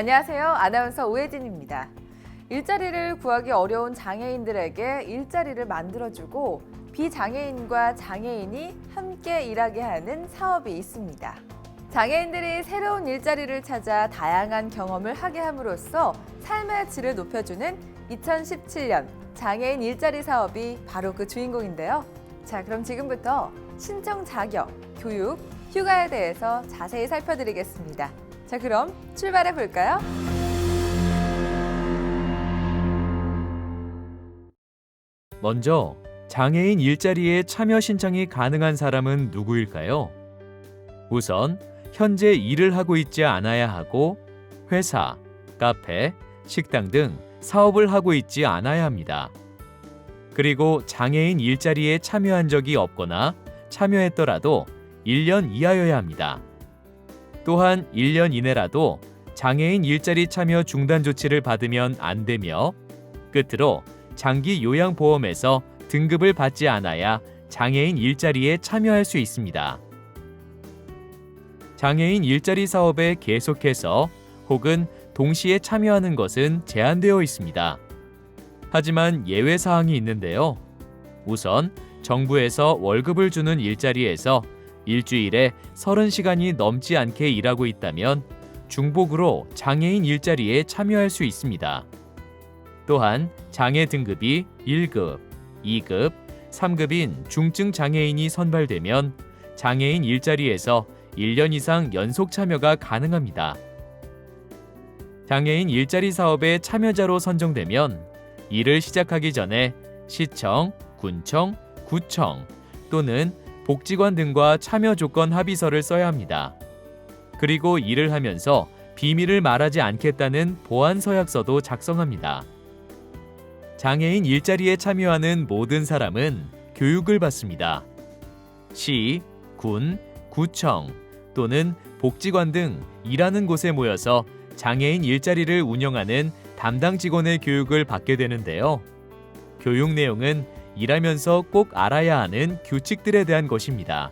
안녕하세요. 아나운서 오혜진입니다. 일자리를 구하기 어려운 장애인들에게 일자리를 만들어주고 비장애인과 장애인이 함께 일하게 하는 사업이 있습니다. 장애인들이 새로운 일자리를 찾아 다양한 경험을 하게 함으로써 삶의 질을 높여주는 2017년 장애인 일자리 사업이 바로 그 주인공인데요. 자, 그럼 지금부터 신청 자격, 교육, 휴가에 대해서 자세히 살펴드리겠습니다. 자, 그럼 출발해 볼까요? 먼저 장애인 일자리에 참여 신청이 가능한 사람은 누구일까요? 우선 현재 일을 하고 있지 않아야 하고 회사, 카페, 식당 등 사업을 하고 있지 않아야 합니다. 그리고 장애인 일자리에 참여한 적이 없거나 참여했더라도 1년 이하여야 합니다. 또한 1년 이내라도 장애인 일자리 참여 중단 조치를 받으면 안 되며 끝으로 장기 요양보험에서 등급을 받지 않아야 장애인 일자리에 참여할 수 있습니다. 장애인 일자리 사업에 계속해서 혹은 동시에 참여하는 것은 제한되어 있습니다. 하지만 예외 사항이 있는데요. 우선 정부에서 월급을 주는 일자리에서 일주일에 30시간이 넘지 않게 일하고 있다면 중복으로 장애인 일자리에 참여할 수 있습니다. 또한 장애 등급이 1급, 2급, 3급인 중증 장애인이 선발되면 장애인 일자리에서 1년 이상 연속 참여가 가능합니다. 장애인 일자리 사업에 참여자로 선정되면 일을 시작하기 전에 시청, 군청, 구청 또는 복지관 등과 참여 조건 합의서를 써야 합니다. 그리고 일을 하면서 비밀을 말하지 않겠다는 보안 서약서도 작성합니다. 장애인 일자리에 참여하는 모든 사람은 교육을 받습니다. 시, 군, 구청 또는 복지관 등 일하는 곳에 모여서 장애인 일자리를 운영하는 담당 직원의 교육을 받게 되는데요. 교육 내용은 일하면서 꼭 알아야 하는 규칙들에 대한 것입니다.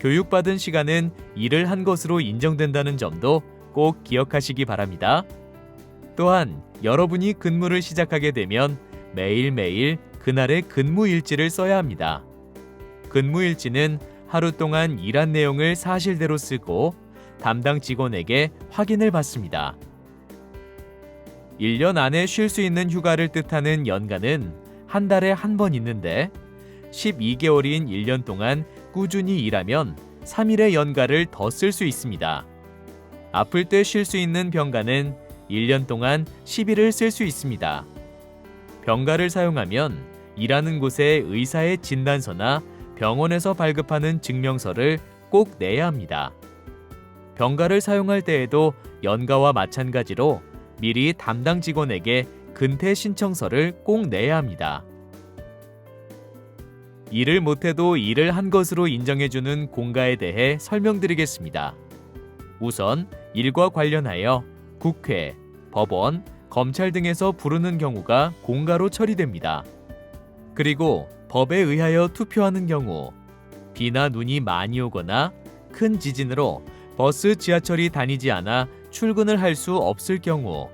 교육받은 시간은 일을 한 것으로 인정된다는 점도 꼭 기억하시기 바랍니다. 또한 여러분이 근무를 시작하게 되면 매일매일 그날의 근무 일지를 써야 합니다. 근무 일지는 하루 동안 일한 내용을 사실대로 쓰고 담당 직원에게 확인을 받습니다. 1년 안에 쉴 수 있는 휴가를 뜻하는 연가는 한 달에 한 번 있는데 12개월인 1년 동안 꾸준히 일하면 3일의 연가를 더 쓸 수 있습니다. 아플 때 쉴 수 있는 병가는 1년 동안 10일을 쓸 수 있습니다. 병가를 사용하면 일하는 곳에 의사의 진단서나 병원에서 발급하는 증명서를 꼭 내야 합니다. 병가를 사용할 때에도 연가와 마찬가지로 미리 담당 직원에게 근태 신청서를 꼭 내야 합니다. 일을 못해도 일을 한 것으로 인정해주는 공가에 대해 설명드리겠습니다. 우선 일과 관련하여 국회, 법원, 검찰 등에서 부르는 경우가 공가로 처리됩니다. 그리고 법에 의하여 투표하는 경우, 비나 눈이 많이 오거나 큰 지진으로 버스, 지하철이 다니지 않아 출근을 할 수 없을 경우,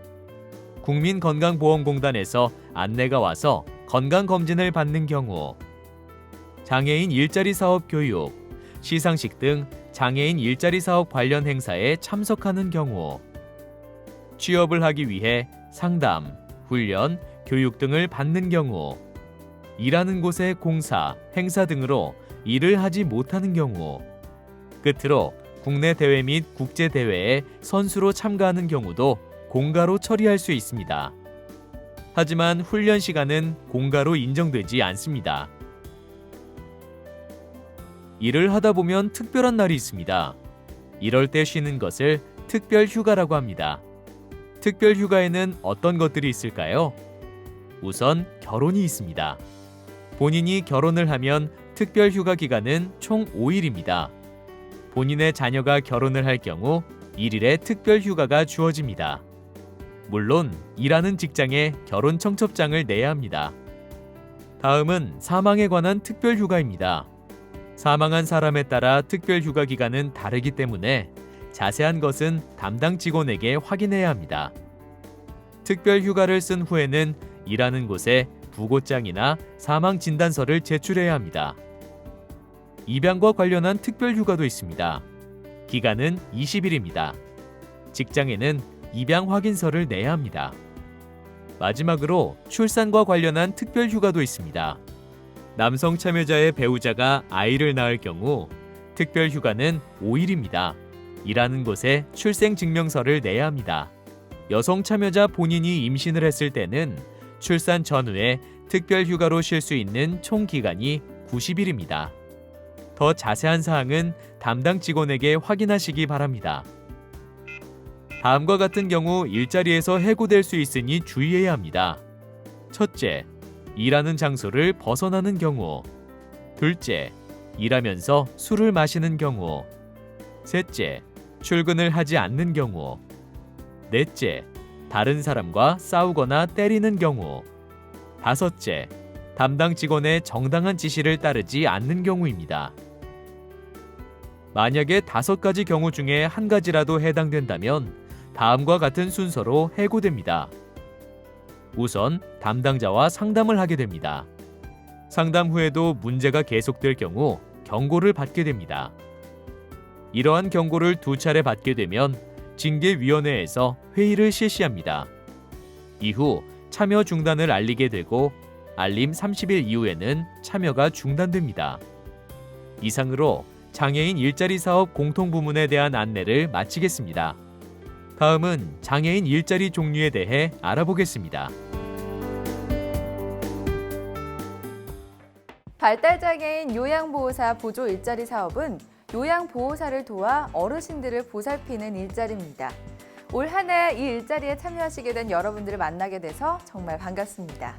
국민건강보험공단에서 안내가 와서 건강검진을 받는 경우, 장애인 일자리 사업 교육, 시상식 등 장애인 일자리 사업 관련 행사에 참석하는 경우, 취업을 하기 위해 상담, 훈련, 교육 등을 받는 경우, 일하는 곳의 공사, 행사 등으로 일을 하지 못하는 경우, 끝으로 국내 대회 및 국제 대회에 선수로 참가하는 경우도 공가로 처리할 수 있습니다. 하지만 훈련 시간은 공가로 인정되지 않습니다. 일을 하다 보면 특별한 날이 있습니다. 이럴 때 쉬는 것을 특별 휴가라고 합니다. 특별 휴가에는 어떤 것들이 있을까요? 우선 결혼이 있습니다. 본인이 결혼을 하면 특별 휴가 기간은 총 5일입니다. 본인의 자녀가 결혼을 할 경우 1일의 특별 휴가가 주어집니다. 물론 일하는 직장에 결혼 청첩장을 내야 합니다. 다음은 사망에 관한 특별 휴가입니다. 사망한 사람에 따라 특별 휴가 기간은 다르기 때문에 자세한 것은 담당 직원에게 확인해야 합니다. 특별 휴가를 쓴 후에는 일하는 곳에 부고장이나 사망 진단서를 제출해야 합니다. 입양과 관련한 특별 휴가도 있습니다. 기간은 20일입니다. 직장에는 입양 확인서를 내야 합니다. 마지막으로 출산과 관련한 특별 휴가도 있습니다. 남성 참여자의 배우자가 아이를 낳을 경우 특별 휴가는 5일입니다. 일하는 곳에 출생 증명서를 내야 합니다. 여성 참여자 본인이 임신을 했을 때는 출산 전후에 특별 휴가로 쉴 수 있는 총 기간이 90일입니다. 더 자세한 사항은 담당 직원에게 확인하시기 바랍니다. 다음과 같은 경우 일자리에서 해고될 수 있으니 주의해야 합니다. 첫째, 일하는 장소를 벗어나는 경우. 둘째, 일하면서 술을 마시는 경우. 셋째, 출근을 하지 않는 경우. 넷째, 다른 사람과 싸우거나 때리는 경우. 다섯째, 담당 직원의 정당한 지시를 따르지 않는 경우입니다. 만약에 다섯 가지 경우 중에 한 가지라도 해당된다면 다음과 같은 순서로 해고됩니다. 우선 담당자와 상담을 하게 됩니다. 상담 후에도 문제가 계속될 경우 경고를 받게 됩니다. 이러한 경고를 두 차례 받게 되면 징계위원회에서 회의를 실시합니다. 이후 참여 중단을 알리게 되고 알림 30일 이후에는 참여가 중단됩니다. 이상으로 장애인 일자리 사업 공통부문에 대한 안내를 마치겠습니다. 다음은 장애인 일자리 종류에 대해 알아보겠습니다. 발달장애인 요양보호사 보조 일자리 사업은 요양보호사를 도와 어르신들을 보살피는 일자리입니다. 올 한 해 이 일자리에 참여하시게 된 여러분들을 만나게 돼서 정말 반갑습니다.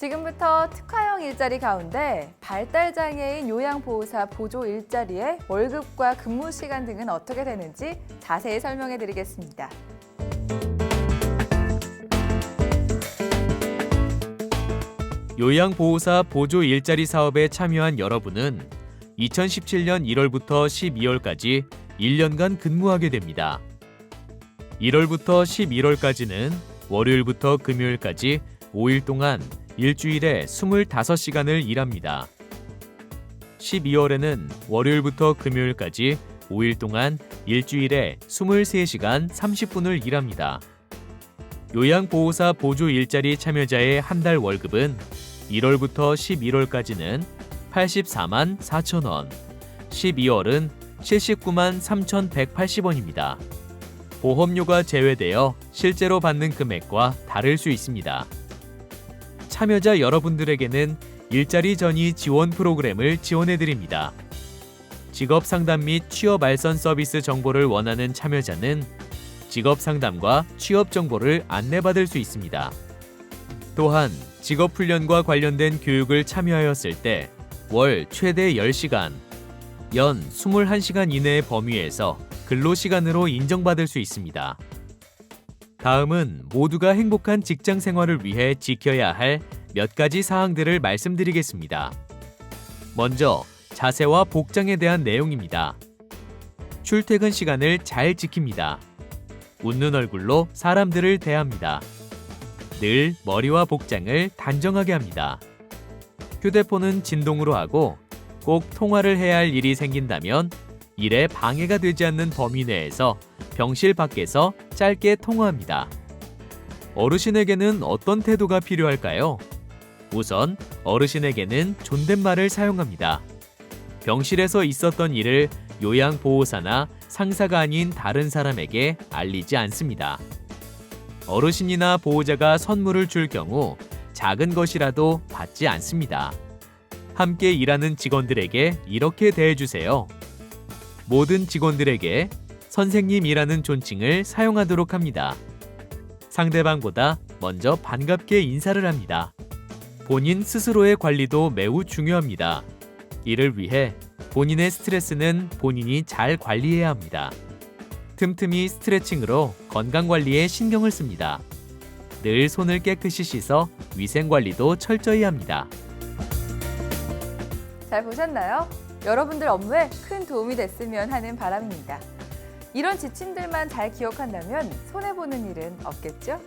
지금부터 특화형 일자리 가운데 발달장애인 요양보호사 보조 일자리의 월급과 근무 시간 등은 어떻게 되는지 자세히 설명해 드리겠습니다. 요양보호사 보조 일자리 사업에 참여한 여러분은 2017년 1월부터 12월까지 1년간 근무하게 됩니다. 1월부터 11월까지는 월요일부터 금요일까지 5일 동안 일주일에 25시간을 일합니다. 12월에는 월요일부터 금요일까지 5일 동안 일주일에 23시간 30분을 일합니다. 요양보호사 보조 일자리 참여자의 한 달 월급은 1월부터 11월까지는 84만 4천 원, 12월은 79만 3,180원입니다. 보험료가 제외되어 실제로 받는 금액과 다를 수 있습니다. 참여자 여러분들에게는 일자리 전이 지원 프로그램을 지원해 드립니다. 직업 상담 및 취업 알선 서비스 정보를 원하는 참여자는 직업 상담과 취업 정보를 안내받을 수 있습니다. 또한 직업 훈련과 관련된 교육을 참여하였을 때 월 최대 10시간, 연 21시간 이내의 범위에서 근로 시간으로 인정받을 수 있습니다. 다음은 모두가 행복한 직장 생활을 위해 지켜야 할 몇 가지 사항들을 말씀드리겠습니다. 먼저 자세와 복장에 대한 내용입니다. 출퇴근 시간을 잘 지킵니다. 웃는 얼굴로 사람들을 대합니다. 늘 머리와 복장을 단정하게 합니다. 휴대폰은 진동으로 하고 꼭 통화를 해야 할 일이 생긴다면 일에 방해가 되지 않는 범위 내에서 병실 밖에서 짧게 통화합니다. 어르신에게는 어떤 태도가 필요할까요? 우선 어르신에게는 존댓말을 사용합니다. 병실에서 있었던 일을 요양보호사나 상사가 아닌 다른 사람에게 알리지 않습니다. 어르신이나 보호자가 선물을 줄 경우 작은 것이라도 받지 않습니다. 함께 일하는 직원들에게 이렇게 대해주세요. 모든 직원들에게 선생님이라는 존칭을 사용하도록 합니다. 상대방보다 먼저 반갑게 인사를 합니다. 본인 스스로의 관리도 매우 중요합니다. 이를 위해 본인의 스트레스는 본인이 잘 관리해야 합니다. 틈틈이 스트레칭으로 건강 관리에 신경을 씁니다. 늘 손을 깨끗이 씻어 위생 관리도 철저히 합니다. 잘 보셨나요? 여러분들 업무에 큰 도움이 됐으면 하는 바람입니다. 이런 지침들만 잘 기억한다면 손해보는 일은 없겠죠?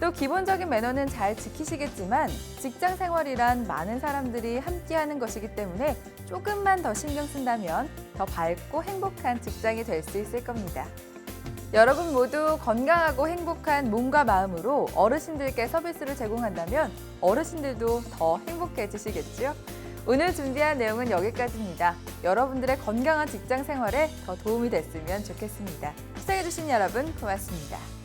또 기본적인 매너는 잘 지키시겠지만 직장 생활이란 많은 사람들이 함께하는 것이기 때문에 조금만 더 신경 쓴다면 더 밝고 행복한 직장이 될 수 있을 겁니다. 여러분 모두 건강하고 행복한 몸과 마음으로 어르신들께 서비스를 제공한다면 어르신들도 더 행복해지시겠죠? 오늘 준비한 내용은 여기까지입니다. 여러분들의 건강한 직장 생활에 더 도움이 됐으면 좋겠습니다. 시청해주신 여러분 고맙습니다.